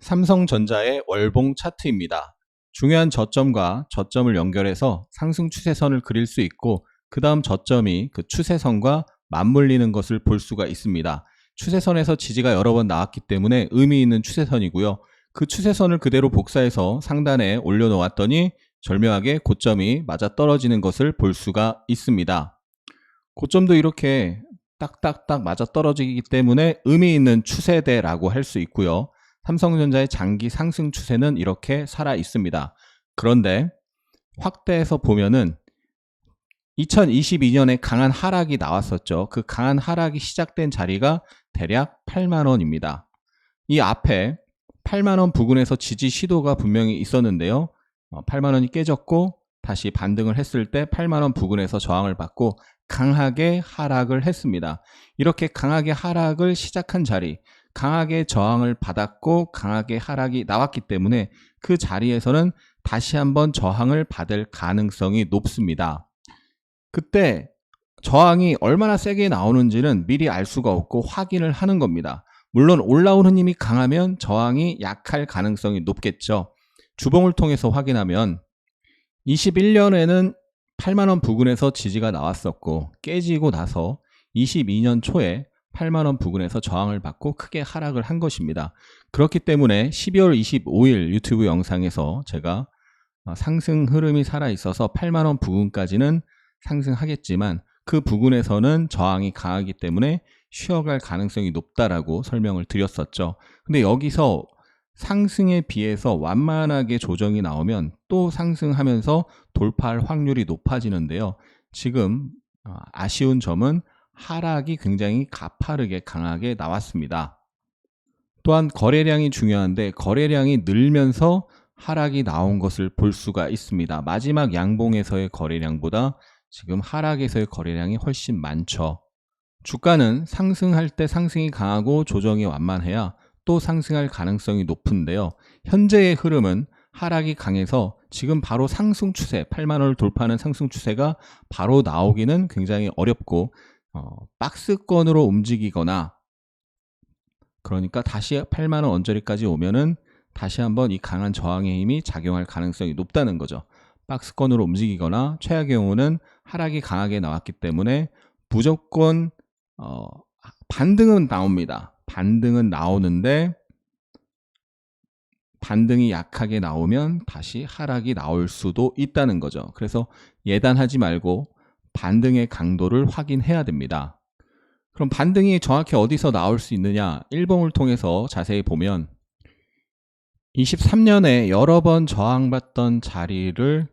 삼성전자의 월봉 차트입니다. 중요한 저점과 저점을 연결해서 상승 추세선을 그릴 수 있고 그 다음 저점이 그 추세선과 맞물리는 것을 볼 수가 있습니다. 추세선에서 지지가 여러 번 나왔기 때문에 의미 있는 추세선이고요. 그 추세선을 그대로 복사해서 상단에 올려놓았더니 절묘하게 고점이 맞아 떨어지는 것을 볼 수가 있습니다. 고점도 이렇게 딱딱딱 맞아 떨어지기 때문에 의미 있는 추세대라고 할 수 있고요. 삼성전자의 장기 상승 추세는 이렇게 살아 있습니다. 그런데 확대해서 보면은 2022년에 강한 하락이 나왔었죠. 그 강한 하락이 시작된 자리가 대략 8만 원입니다. 이 앞에 8만 원 부근에서 지지 시도가 분명히 있었는데요. 8만 어, 원이 깨졌고 다시 반등을 했을 때 8만 원 부근에서 저항을 받고 강하게 하락을 했습니다. 이렇게 강하게 하락을 시작한 자리, 강하게 저항을 받았고 강하게 하락이 나왔기 때문에 그 자리에서는 다시 한번 저항을 받을 가능성이 높습니다. 그때 저항이 얼마나 세게 나오는지는 미리 알 수가 없고 확인을 하는 겁니다. 물론 올라오는 힘이 강하면 저항이 약할 가능성이 높겠죠. 주봉을 통해서 확인하면 21년에는 8만원 부근에서 지지가 나왔었고 깨지고 나서 22년 초에 8만 원 부근에서 저항을 받고 크게 하락을 한 것입니다. 그렇기 때문에 12월 25일 유튜브 영상에서 제가 어, 상승 흐름이 살아 있어서 8만 원 부근까지는 상승하겠지만 그 부근에서는 저항이 강하기 때문에 쉬어갈 가능성이 높다라고 설명을 드렸었죠. 근데 여기서 상승에 비해서 완만하게 조정이 나오면 또 상승하면서 돌파할 확률이 높아지는데요. 지금 어, 아쉬운 점은 하락이 굉장히 가파르게 강하게 나왔습니다. 또한 거래량이 중요한데 거래량이 늘면서 하락이 나온 것을 볼 수가 있습니다. 마지막 양봉에서의 거래량보다 지금 하락에서의 거래량이 훨씬 많죠. 주가는 상승할 때 상승이 강하고 조정이 완만해야 또 상승할 가능성이 높은데요. 현재의 흐름은 하락이 강해서 지금 바로 상승 추세, 8만 원을 돌파하는 상승 추세가 바로 나오기는 굉장히 어렵고 어, 박스권으로 움직이거나 그러니까 다시 8만 원 언저리까지 오면은 다시 한번 이 강한 저항의 힘이 작용할 가능성이 높다는 거죠. 박스권으로 움직이거나 최악의 경우는 하락이 강하게 나왔기 때문에 무조건 어, 반등은 나옵니다. 반등은 나오는데 반등이 약하게 나오면 다시 하락이 나올 수도 있다는 거죠. 그래서 예단하지 말고 반등의 강도를 확인해야 됩니다. 그럼 반등이 정확히 어디서 나올 수 있느냐? 일봉을 통해서 자세히 보면 23년에 여러 번 저항받던 자리를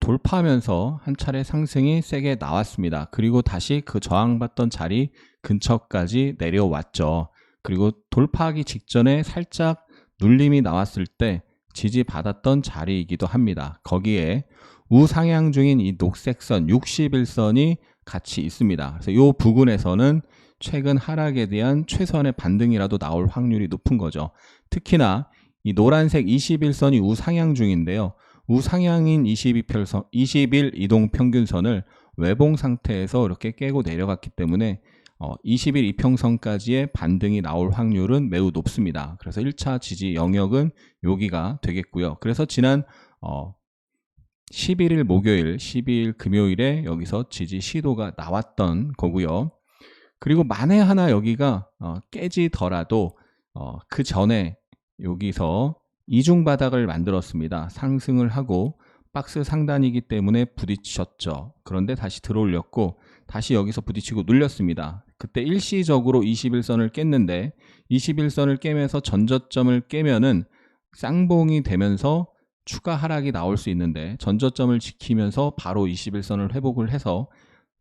돌파하면서 한 차례 상승이 세게 나왔습니다. 그리고 다시 그 저항받던 자리 근처까지 내려왔죠. 그리고 돌파하기 직전에 살짝 눌림이 나왔을 때 지지받았던 자리이기도 합니다. 거기에 우상향 중인 이 녹색 선 61선이 같이 있습니다. 그래서 이 부근에서는 최근 하락에 대한 최선의 반등이라도 나올 확률이 높은 거죠. 특히나 이 노란색 21선이 우상향 중인데요. 우상향인 22평선, 21 이동 평균선을 외봉 상태에서 이렇게 깨고 내려갔기 때문에 어, 20일 이평선까지의 반등이 나올 확률은 매우 높습니다. 그래서 1차 지지 영역은 여기가 되겠고요. 그래서 지난 어, 11일 목요일, 12일 금요일에 여기서 지지 시도가 나왔던 거고요. 그리고 만에 하나 여기가 어, 깨지더라도 어, 그 전에 여기서 이중 바닥을 만들었습니다. 상승을 하고 박스 상단이기 때문에 부딪혔죠. 그런데 다시 들어올렸고 다시 여기서 부딪히고 눌렸습니다. 그때 일시적으로 21선을 깼는데 21선을 깨면서 전저점을 깨면은 쌍봉이 되면서 추가 하락이 나올 수 있는데 전저점을 지키면서 바로 21선을 회복을 해서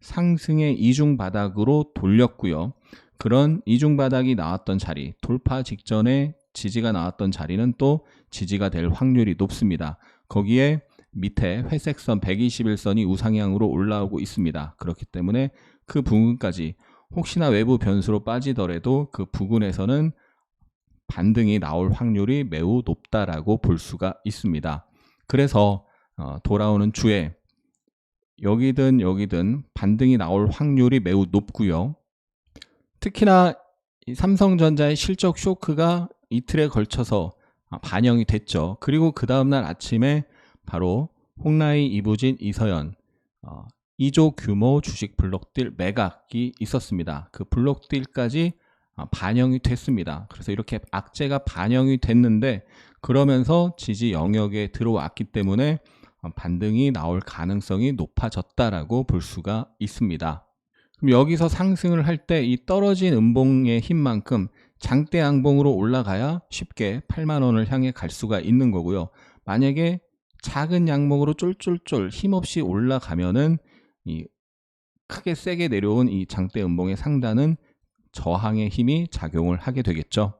상승의 이중 바닥으로 돌렸고요. 그런 이중 바닥이 나왔던 자리, 돌파 직전에 지지가 나왔던 자리는 또 지지가 될 확률이 높습니다. 거기에 밑에 회색선 121선이 우상향으로 올라오고 있습니다. 그렇기 때문에 그 부분까지 혹시나 외부 변수로 빠지더라도 그 부근에서는 반등이 나올 확률이 매우 높다라고 볼 수가 있습니다. 그래서 어, 돌아오는 주에 여기든 여기든 반등이 나올 확률이 매우 높고요. 특히나 삼성전자의 실적 쇼크가 이틀에 걸쳐서 아, 반영이 됐죠. 그리고 그 다음날 아침에 바로 홍라이, 이부진, 이서연 어, 2조 규모 주식 블록딜 매각이 있었습니다. 그 블록딜까지 아, 반영이 됐습니다. 그래서 이렇게 악재가 반영이 됐는데 그러면서 지지 영역에 들어왔기 때문에 어, 반등이 나올 가능성이 높아졌다라고 볼 수가 있습니다. 그럼 여기서 상승을 할 때 이 떨어진 음봉의 힘만큼 장대 양봉으로 올라가야 쉽게 8만 원을 향해 갈 수가 있는 거고요. 만약에 작은 양봉으로 쫄쫄쫄 힘없이 올라가면은 이 크게 세게 내려온 이 장대 음봉의 상단은 저항의 힘이 작용을 하게 되겠죠.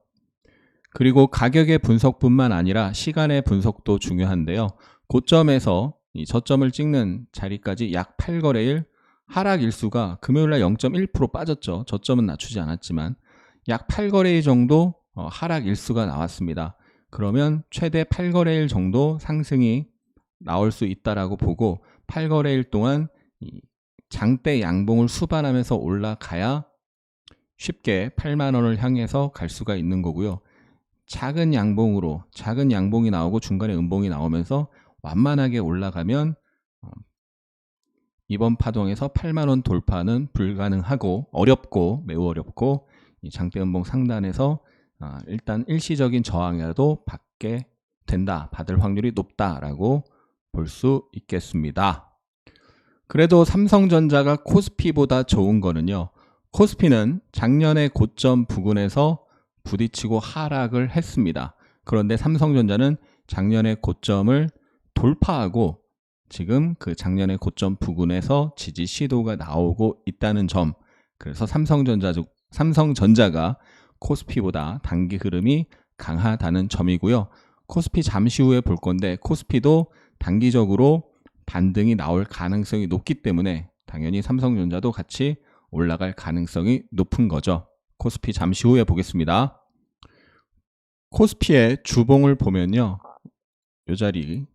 그리고 가격의 분석뿐만 아니라 시간의 분석도 중요한데요. 고점에서 이 저점을 찍는 자리까지 약 8거래일 하락 일수가 금요일 날 0.1% 빠졌죠. 저점은 낮추지 않았지만 약 8거래일 정도 어, 하락 일수가 나왔습니다. 그러면 최대 8거래일 정도 상승이 나올 수 있다라고 보고 8거래일 동안 이 장대 양봉을 수반하면서 올라가야 쉽게 8만 원을 향해서 갈 수가 있는 거고요. 작은 양봉으로 작은 양봉이 나오고 중간에 음봉이 나오면서 완만하게 올라가면 어, 이번 파동에서 8만 원 돌파는 불가능하고 어렵고 매우 어렵고 이 장대 음봉 상단에서 아, 일단 일시적인 저항이라도 받게 된다, 받을 확률이 높다라고 볼 수 있겠습니다. 그래도 삼성전자가 코스피보다 좋은 거는요. 코스피는 작년의 고점 부근에서 부딪히고 하락을 했습니다. 그런데 삼성전자는 작년의 고점을 돌파하고 지금 그 작년의 고점 부근에서 지지 시도가 나오고 있다는 점. 그래서 삼성전자 삼성전자가 코스피보다 단기 흐름이 강하다는 점이고요. 코스피 잠시 후에 볼 건데 코스피도 단기적으로 반등이 나올 가능성이 높기 때문에 당연히 삼성전자도 같이 올라갈 가능성이 높은 거죠. 코스피 잠시 후에 보겠습니다. 코스피의 주봉을 보면요. 요 자리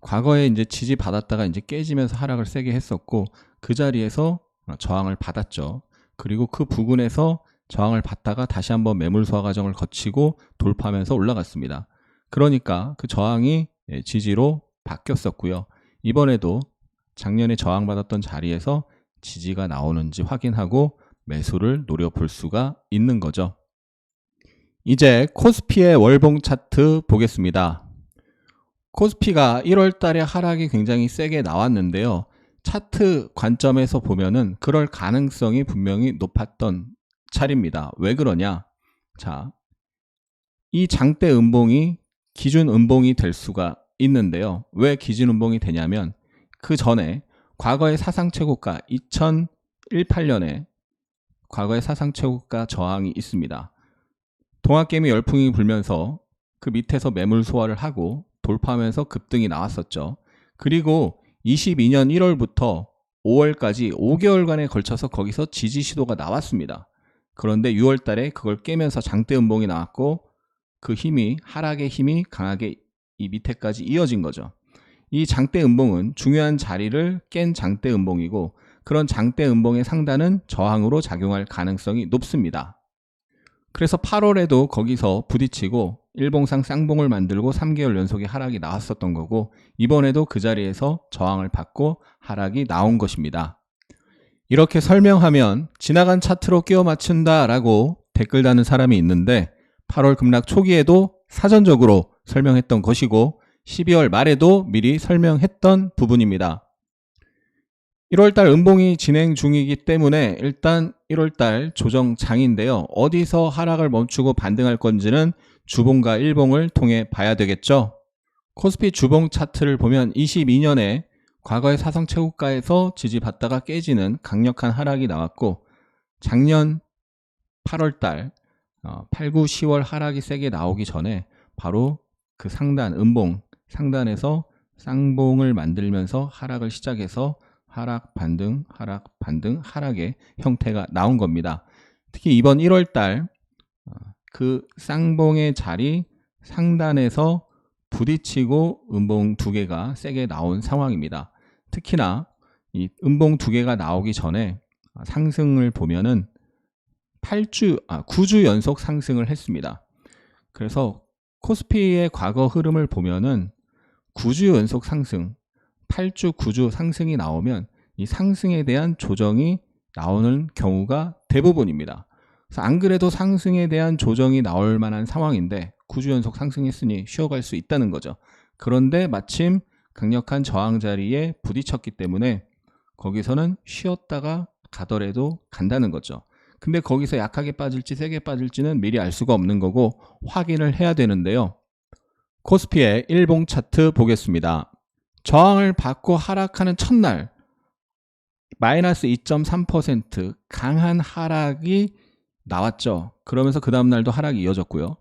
과거에 이제 지지 받았다가 이제 깨지면서 하락을 세게 했었고 그 자리에서 저항을 받았죠. 그리고 그 부근에서 저항을 받다가 다시 한번 매물 소화 과정을 거치고 돌파하면서 올라갔습니다. 그러니까 그 저항이 예, 지지로 바뀌었었고요. 이번에도 작년에 저항받았던 자리에서 지지가 나오는지 확인하고 매수를 노려볼 수가 있는 거죠. 이제 코스피의 월봉 차트 보겠습니다. 코스피가 1월 달에 하락이 굉장히 세게 나왔는데요. 차트 관점에서 보면은 그럴 가능성이 분명히 높았던 차례입니다. 왜 그러냐? 자, 이 장대 음봉이 기준 음봉이 될 수가 있는데요. 왜 기준 음봉이 되냐면 그 전에 과거의 사상 최고가 2018년에 과거의 사상 최고가 저항이 있습니다. 동학개미 열풍이 불면서 그 밑에서 매물 소화를 하고 돌파하면서 급등이 나왔었죠. 그리고 22년 1월부터 5월까지 5개월간에 걸쳐서 거기서 지지 시도가 나왔습니다. 그런데 6월 달에 그걸 깨면서 장대 음봉이 나왔고 그 힘이 하락의 힘이 강하게 이 밑에까지 이어진 거죠. 이 장대 음봉은 중요한 자리를 깬 장대 음봉이고 그런 장대 음봉의 상단은 저항으로 작용할 가능성이 높습니다. 그래서 8월에도 거기서 부딪히고 일봉상 쌍봉을 만들고 3개월 연속의 하락이 나왔었던 거고 이번에도 그 자리에서 저항을 받고 하락이 나온 것입니다. 이렇게 설명하면 지나간 차트로 끼워 맞춘다 라고 댓글 다는 사람이 있는데 8월 급락 초기에도 사전적으로 설명했던 것이고 12월 말에도 미리 설명했던 부분입니다. 1월달 음봉이 진행 중이기 때문에 일단 1월달 조정장인데요. 어디서 하락을 멈추고 반등할 건지는 주봉과 일봉을 통해 봐야 되겠죠. 코스피 주봉 차트를 보면 22년에 과거의 사상 최고가에서 지지받다가 깨지는 강력한 하락이 나왔고 작년 8월달 8, 9, 10월 하락이 세게 나오기 전에 바로 그 상단 음봉 상단에서 쌍봉을 만들면서 하락을 시작해서 하락 반등 하락 반등 하락의 형태가 나온 겁니다. 특히 이번 1월 달그 어, 쌍봉의 자리 상단에서 부딪히고 음봉 두 개가 세게 나온 상황입니다. 특히나 이 음봉 두 개가 나오기 전에 상승을 보면은 8주 아 9주 연속 상승을 했습니다. 그래서 코스피의 과거 흐름을 보면은 9주 연속 상승, 8주, 9주 상승이 나오면 이 상승에 대한 조정이 나오는 경우가 대부분입니다. 그래서 안 그래도 상승에 대한 조정이 나올 만한 상황인데 9주 연속 상승했으니 쉬어갈 수 있다는 거죠. 그런데 마침 강력한 저항 자리에 부딪혔기 때문에 거기서는 쉬었다가 가더라도 간다는 거죠. 근데 거기서 약하게 빠질지 세게 빠질지는 미리 알 수가 없는 거고 확인을 해야 되는데요. 코스피의 일봉 차트 보겠습니다. 저항을 받고 하락하는 첫날 마이너스 2.3% 강한 하락이 나왔죠. 그러면서 그 다음날도 하락이 이어졌고요.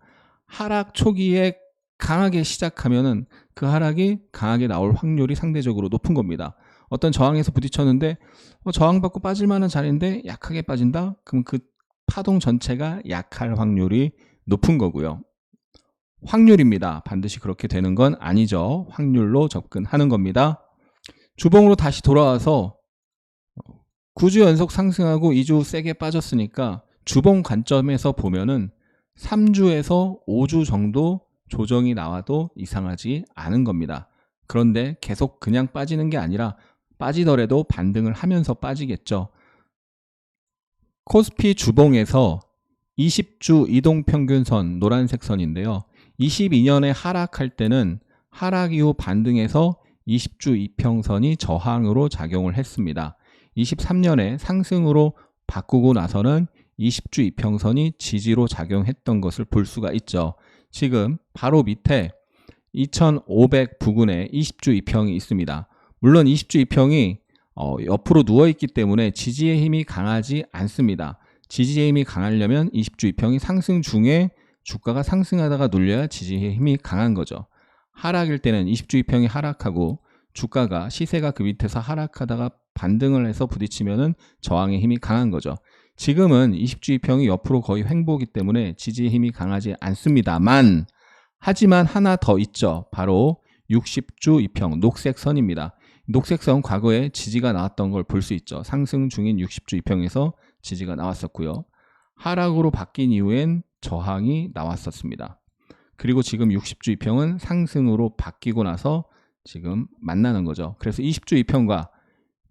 하락 초기에 강하게 시작하면은 그 하락이 강하게 나올 확률이 상대적으로 높은 겁니다. 어떤 저항에서 부딪혔는데 어, 저항받고 빠질 만한 자리인데 약하게 빠진다? 그럼 그 파동 전체가 약할 확률이 높은 거고요. 확률입니다. 반드시 그렇게 되는 건 아니죠. 확률로 접근하는 겁니다. 주봉으로 다시 돌아와서 9주 연속 상승하고 2주 세게 빠졌으니까 주봉 관점에서 보면은 3주에서 5주 정도 조정이 나와도 이상하지 않은 겁니다. 그런데 계속 그냥 빠지는 게 아니라 빠지더라도 반등을 하면서 빠지겠죠. 코스피 주봉에서 20주 이동평균선 노란색 선인데요. 22년에 하락할 때는 하락 이후 반등해서 20주 이평선이 저항으로 작용을 했습니다. 23년에 상승으로 바꾸고 나서는 20주 이평선이 지지로 작용했던 것을 볼 수가 있죠. 지금 바로 밑에 2500 부근에 20주 이평이 있습니다. 물론 20주 이평이 어, 옆으로 누워 있기 때문에 지지의 힘이 강하지 않습니다. 지지의 힘이 강하려면 20주 이평이 상승 중에 주가가 상승하다가 눌려야 지지의 힘이 강한 거죠. 하락일 때는 20주 이평이 하락하고 주가가 시세가 그 밑에서 하락하다가 반등을 해서 부딪히면은 저항의 힘이 강한 거죠. 지금은 20주 이평이 옆으로 거의 횡보기 때문에 지지의 힘이 강하지 않습니다만 하지만 하나 더 있죠. 바로 60주 이평 녹색 선입니다. 녹색 선 과거에 지지가 나왔던 걸 볼 수 있죠. 상승 중인 60주 이평에서 지지가 나왔었고요. 하락으로 바뀐 이후엔 저항이 나왔었습니다. 그리고 지금 60주 이평은 상승으로 바뀌고 나서 지금 만나는 거죠. 그래서 20주 이평과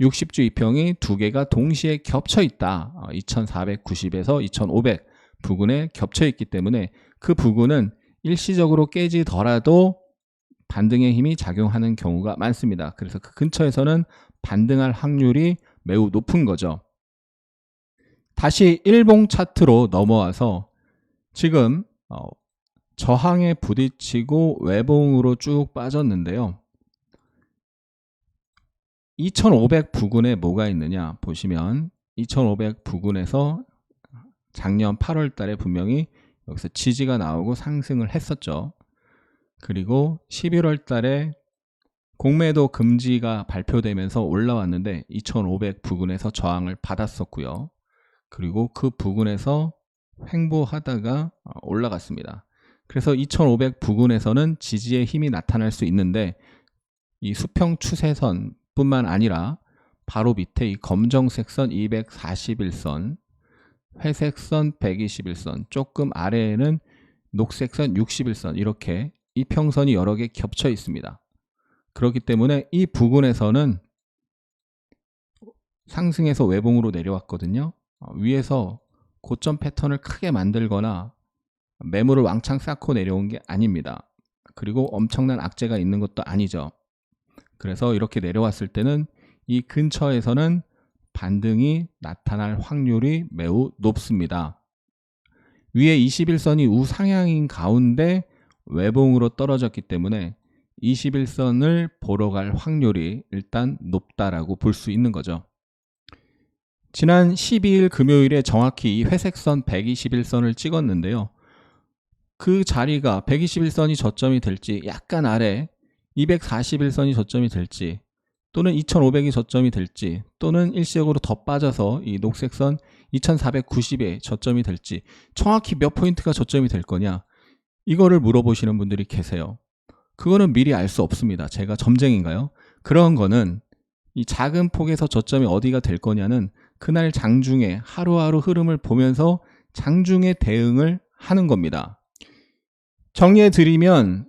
60주 이평이 두 개가 동시에 겹쳐 있다. 2490에서 어, 2500 부근에 겹쳐 있기 때문에 그 부근은 일시적으로 깨지더라도 반등의 힘이 작용하는 경우가 많습니다. 그래서 그 근처에서는 반등할 확률이 매우 높은 거죠. 다시 일봉 차트로 넘어와서 지금 어, 저항에 부딪히고 외봉으로 쭉 빠졌는데요. 2500 부근에 뭐가 있느냐 보시면 2500 부근에서 작년 8월 달에 분명히 여기서 지지가 나오고 상승을 했었죠. 그리고 11월 달에 공매도 금지가 발표되면서 올라왔는데 2500 부근에서 저항을 받았었고요. 그리고 그 부근에서 횡보하다가 올라갔습니다. 그래서 2500 부근에서는 지지의 힘이 나타날 수 있는데 이 수평 추세선 뿐만 아니라 바로 밑에 이 검정색 선 241선, 회색 선 121선, 조금 아래에는 녹색 선 61선 이렇게 이 평선이 여러 개 겹쳐 있습니다. 그렇기 때문에 이 부근에서는 상승해서 외봉으로 내려왔거든요. 어, 위에서 고점 패턴을 크게 만들거나 매물을 왕창 쌓고 내려온 게 아닙니다. 그리고 엄청난 악재가 있는 것도 아니죠. 그래서 이렇게 내려왔을 때는 이 근처에서는 반등이 나타날 확률이 매우 높습니다. 위에 21선이 우상향인 가운데 외봉으로 떨어졌기 때문에 21선을 보러 갈 확률이 일단 높다라고 볼 수 있는 거죠. 지난 12일 금요일에 정확히 이 회색선 121선을 찍었는데요. 그 자리가 121선이 저점이 될지 약간 아래 241선이 저점이 될지 또는 2500이 저점이 될지 또는 일시적으로 더 빠져서 이 녹색선 2490에 저점이 될지 정확히 몇 포인트가 저점이 될 거냐 이거를 물어보시는 분들이 계세요. 그거는 미리 알 수 없습니다. 제가 점쟁인가요? 그런 거는 이 작은 폭에서 저점이 어디가 될 거냐는 그날 장중에 하루하루 흐름을 보면서 장중에 대응을 하는 겁니다. 정리해 드리면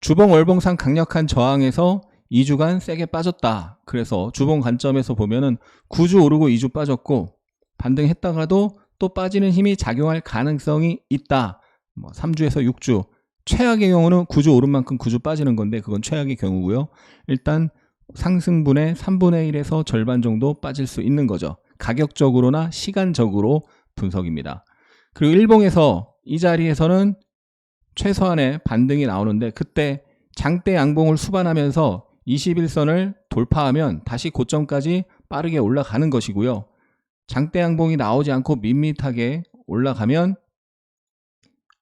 주봉 월봉상 강력한 저항에서 2주간 세게 빠졌다. 그래서 주봉 관점에서 보면은 9주 오르고 2주 빠졌고 반등했다가도 또 빠지는 힘이 작용할 가능성이 있다. 뭐 3주에서 6주. 최악의 경우는 9주 오른 만큼 9주 빠지는 건데 그건 최악의 경우고요. 일단 상승분의 3분의 1에서 절반 정도 빠질 수 있는 거죠. 가격적으로나 시간적으로 분석입니다. 그리고 일봉에서 이 자리에서는 최소한의 반등이 나오는데 그때 장대 양봉을 수반하면서 21선을 돌파하면 다시 고점까지 빠르게 올라가는 것이고요. 장대 양봉이 나오지 않고 밋밋하게 올라가면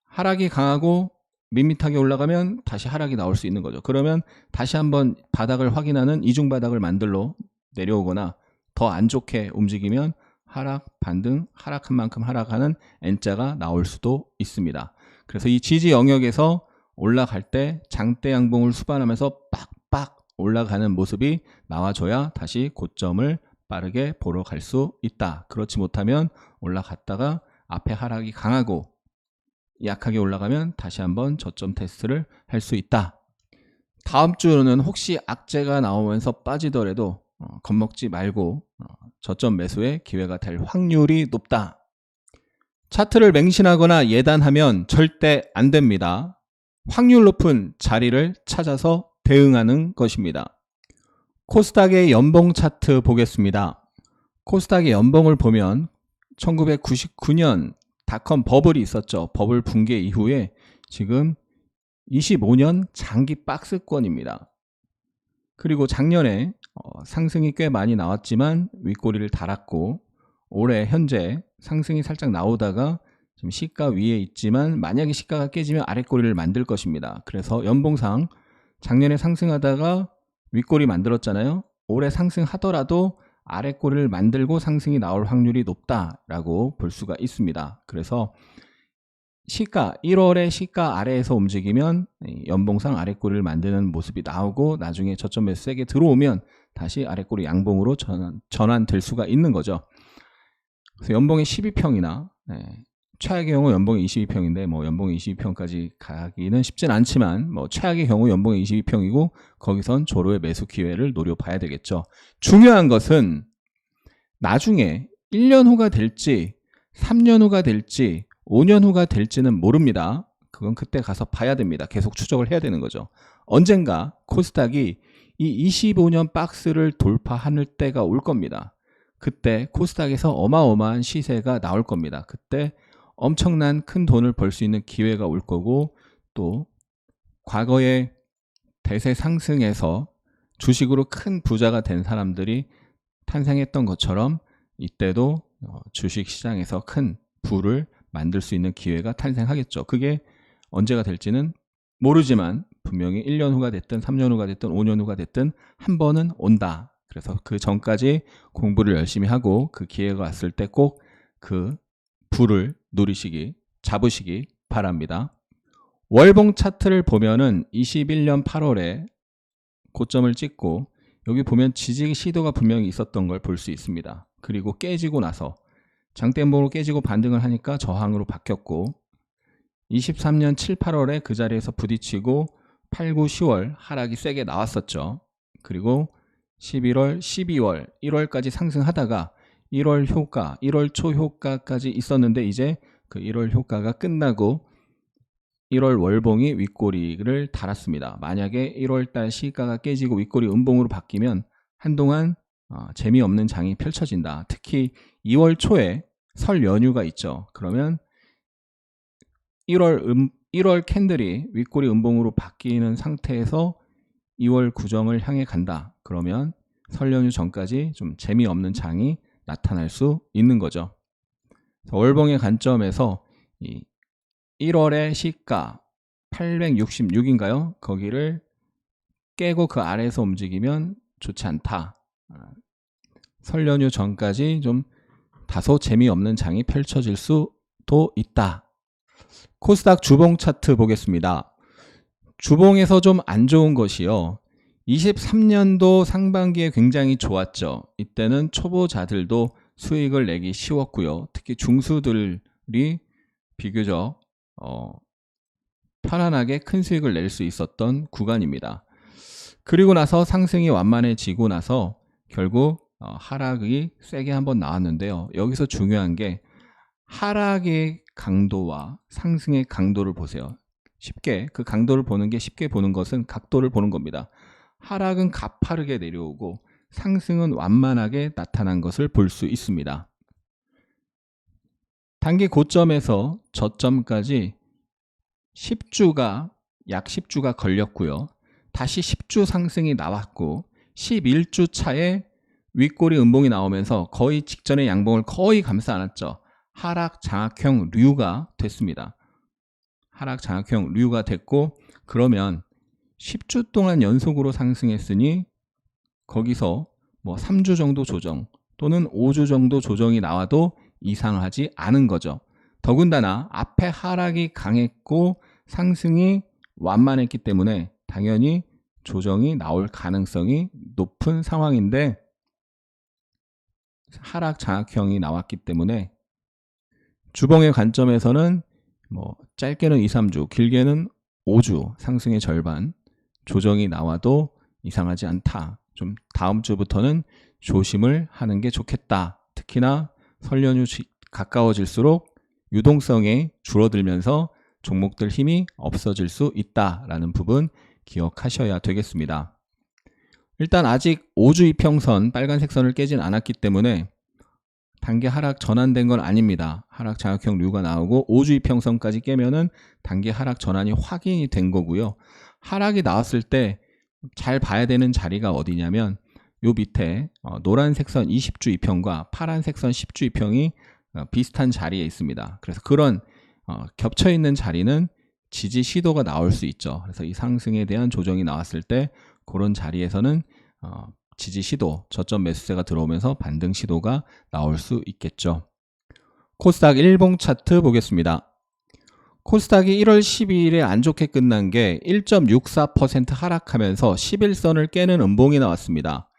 하락이 강하고 밋밋하게 올라가면 다시 하락이 나올 수 있는 거죠. 그러면 다시 한번 바닥을 확인하는 이중 바닥을 만들러 내려오거나 더 안 좋게 움직이면 하락, 반등, 하락한 만큼 하락하는 N자가 나올 수도 있습니다. 그래서 이 지지 영역에서 올라갈 때 장대 양봉을 수반하면서 빡빡 올라가는 모습이 나와줘야 다시 고점을 빠르게 보러 갈 수 있다. 그렇지 못하면 올라갔다가 앞에 하락이 강하고 약하게 올라가면 다시 한번 저점 테스트를 할 수 있다. 다음 주는 혹시 악재가 나오면서 빠지더라도 어, 겁먹지 말고 어, 저점 매수의 기회가 될 확률이 높다. 차트를 맹신하거나 예단하면 절대 안 됩니다. 확률 높은 자리를 찾아서 대응하는 것입니다. 코스닥의 연봉 차트 보겠습니다. 코스닥의 연봉을 보면 1999년 닷컴 버블이 있었죠. 버블 붕괴 이후에 지금 25년 장기 박스권입니다. 그리고 작년에 어, 상승이 꽤 많이 나왔지만 윗꼬리를 달았고 올해 현재 상승이 살짝 나오다가 지금 시가 위에 있지만 만약에 시가가 깨지면 아랫꼬리를 만들 것입니다. 그래서 연봉상 작년에 상승하다가 윗꼬리 만들었잖아요. 올해 상승하더라도 아랫꼬리를 만들고 상승이 나올 확률이 높다라고 볼 수가 있습니다. 그래서 시가 1월에 시가 아래에서 움직이면 연봉상 아랫꼬리를 만드는 모습이 나오고 나중에 저점 매수 세게 들어오면 다시 아랫꼬리 양봉으로 전환, 전환 될 수가 있는 거죠. 그래서 연봉이 12평이나 네, 최악의 경우 연봉이 22평인데 뭐 연봉이 22평까지 가기는 쉽진 않지만 뭐 최악의 경우 연봉이 22평이고 거기선 조로의 매수 기회를 노려봐야 되겠죠. 중요한 것은 나중에 1년 후가 될지 3년 후가 될지 5년 후가 될지는 모릅니다. 그건 그때 가서 봐야 됩니다. 계속 추적을 해야 되는 거죠. 언젠가 코스닥이 이 25년 박스를 돌파할 때가 올 겁니다. 그때 코스닥에서 어마어마한 시세가 나올 겁니다. 그때 엄청난 큰 돈을 벌 수 있는 기회가 올 거고 또 과거에 대세 상승에서 주식으로 큰 부자가 된 사람들이 탄생했던 것처럼 이때도 어, 주식 시장에서 큰 부를 만들 수 있는 기회가 탄생하겠죠. 그게 언제가 될지는 모르지만 분명히 1년 후가 됐든 3년 후가 됐든 5년 후가 됐든 한 번은 온다. 그래서 그 전까지 공부를 열심히 하고 그 기회가 왔을 때 꼭 그 부를 누리시기, 잡으시기 바랍니다. 월봉 차트를 보면은 21년 8월에 고점을 찍고 여기 보면 지지 시도가 분명히 있었던 걸 볼 수 있습니다. 그리고 깨지고 나서 장대목으로 깨지고 반등을 하니까 저항으로 바뀌었고 23년 7, 8월에 그 자리에서 부딪히고 8, 9, 10월 하락이 세게 나왔었죠. 그리고 11월, 12월, 1월까지 상승하다가 1월 효과, 1월 초 효과까지 있었는데 이제 그 1월 효과가 끝나고 1월 월봉이 윗꼬리를 달았습니다. 만약에 1월달 시가가 깨지고 윗꼬리 음봉으로 바뀌면 한동안 어, 재미없는 장이 펼쳐진다. 특히 2월 초에 설 연휴가 있죠. 그러면 1월 음, 1월 캔들이 윗꼬리 음봉으로 바뀌는 상태에서 2월 구정을 향해 간다. 그러면 설 연휴 전까지 좀 재미없는 장이 나타날 수 있는 거죠. 월봉의 관점에서 이 1월의 시가 866인가요? 거기를 깨고 그 아래에서 움직이면 좋지 않다. 아, 설 연휴 전까지 좀 다소 재미없는 장이 펼쳐질 수도 있다. 코스닥 주봉 차트 보겠습니다. 주봉에서 좀 안 좋은 것이요. 23년도 상반기에 굉장히 좋았죠. 이때는 초보자들도 수익을 내기 쉬웠고요. 특히 중수들이 비교적 어, 편안하게 큰 수익을 낼 수 있었던 구간입니다. 그리고 나서 상승이 완만해지고 나서 결국 어, 하락이 세게 한번 나왔는데요. 여기서 중요한 게 하락의 강도와 상승의 강도를 보세요. 쉽게 그 강도를 보는 게 쉽게 보는 것은 각도를 보는 겁니다. 하락은 가파르게 내려오고 상승은 완만하게 나타난 것을 볼 수 있습니다. 단기 고점에서 저점까지 10주가 약 10주가 걸렸고요. 다시 10주 상승이 나왔고 11주 차에 윗꼬리 음봉이 나오면서 거의 직전의 양봉을 거의 감싸 안았죠. 하락 장악형 류가 됐습니다. 하락 장악형 류가 됐고 그러면 10주 동안 연속으로 상승했으니 거기서 뭐 3주 정도 조정 또는 5주 정도 조정이 나와도 이상하지 않은 거죠. 더군다나 앞에 하락이 강했고 상승이 완만했기 때문에 당연히 조정이 나올 가능성이 높은 상황인데 하락 장악형이 나왔기 때문에 주봉의 관점에서는 뭐 짧게는 2, 3주, 길게는 5주 상승의 절반 조정이 나와도 이상하지 않다. 좀 다음 주부터는 조심을 하는 게 좋겠다. 특히나 설 연휴 가까워질수록 유동성이 줄어들면서 종목들 힘이 없어질 수 있다라는 부분 기억하셔야 되겠습니다. 일단 아직 5주 이평선 빨간색 선을 깨진 않았기 때문에 단기 하락 전환된 건 아닙니다. 하락 장악형 류가 나오고 5주 이평선까지 깨면은 단기 하락 전환이 확인이 된 거고요. 하락이 나왔을 때 잘 봐야 되는 자리가 어디냐면 요 밑에 어, 노란색 선 20주 이평과 파란색 선 10주 이평이 어, 비슷한 자리에 있습니다. 그래서 그런 어, 겹쳐 있는 자리는 지지 시도가 나올 수 있죠. 그래서 이 상승에 대한 조정이 나왔을 때 그런 자리에서는 어, 지지 시도, 저점 매수세가 들어오면서 반등 시도가 나올 수 있겠죠. 코스닥 일봉 차트 보겠습니다. 코스닥이 1월 12일에 안 좋게 끝난 게 1.64% 하락하면서 11선을 깨는 음봉이 나왔습니다.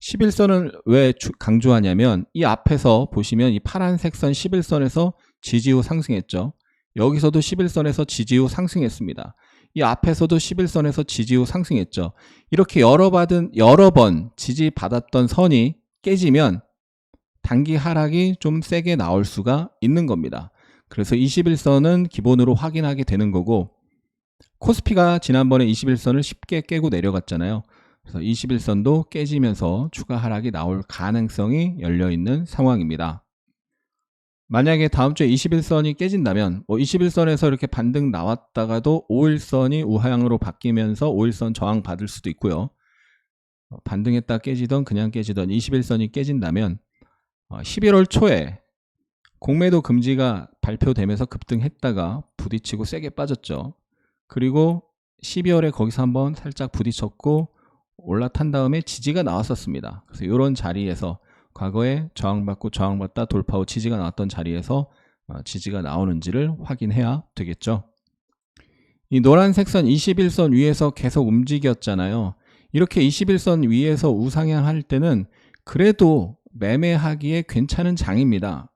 11선을 왜 강조하냐면 이 앞에서 보시면 이 파란색 선 11선에서 지지 후 상승했죠. 여기서도 11선에서 지지 후 상승했습니다. 이 앞에서도 11선에서 지지 후 상승했죠. 이렇게 여러 받은 여러 번 지지 받았던 선이 깨지면 단기 하락이 좀 세게 나올 수가 있는 겁니다. 그래서 21선은 기본으로 확인하게 되는 거고 코스피가 지난번에 21선을 쉽게 깨고 내려갔잖아요. 그래서 21선도 깨지면서 추가 하락이 나올 가능성이 열려 있는 상황입니다. 만약에 다음 주에 21선이 깨진다면 뭐 21선에서 이렇게 반등 나왔다가도 5일선이 우하향으로 바뀌면서 5일선 저항 받을 수도 있고요. 어, 반등했다 깨지던 그냥 깨지던 21선이 깨진다면 11월 어, 초에 공매도 금지가 발표되면서 급등했다가 부딪히고 세게 빠졌죠. 그리고 12월에 거기서 한번 살짝 부딪혔고 올라탄 다음에 지지가 나왔었습니다. 그래서 이런 자리에서 과거에 저항받고 저항받다 돌파 후 지지가 나왔던 자리에서 어, 지지가 나오는지를 확인해야 되겠죠. 이 노란색 선 21선 위에서 계속 움직였잖아요. 이렇게 21선 위에서 우상향 할 때는 그래도 매매하기에 괜찮은 장입니다.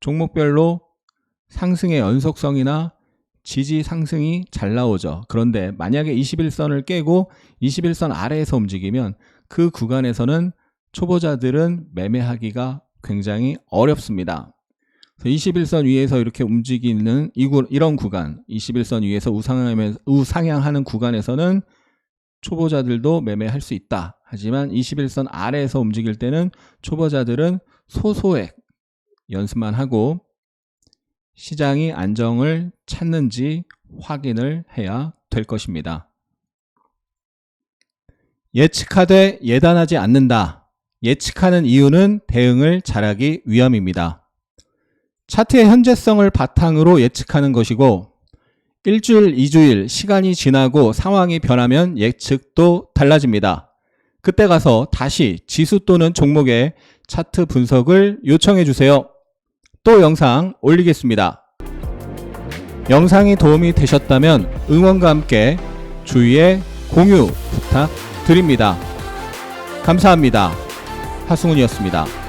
종목별로 상승의 연속성이나 지지 상승이 잘 나오죠. 그런데 만약에 21선을 깨고 21선 아래에서 움직이면 그 구간에서는 초보자들은 매매하기가 굉장히 어렵습니다. 21선 위에서 이렇게 움직이는 이런 구간, 21선 위에서 우상향하는 구간에서는 초보자들도 매매할 수 있다. 하지만 21선 아래에서 움직일 때는 초보자들은 소소액 연습만 하고 시장이 안정을 찾는지 확인을 해야 될 것입니다. 예측하되 예단하지 않는다. 예측하는 이유는 대응을 잘하기 위함입니다. 차트의 현재성을 바탕으로 예측하는 것이고 일주일, 이주일 시간이 지나고 상황이 변하면 예측도 달라집니다. 그때 가서 다시 지수 또는 종목의 차트 분석을 요청해 주세요. 또 영상 올리겠습니다. 영상이 도움이 되셨다면 응원과 함께 주위에 공유 부탁드립니다. 감사합니다. 하승훈이었습니다.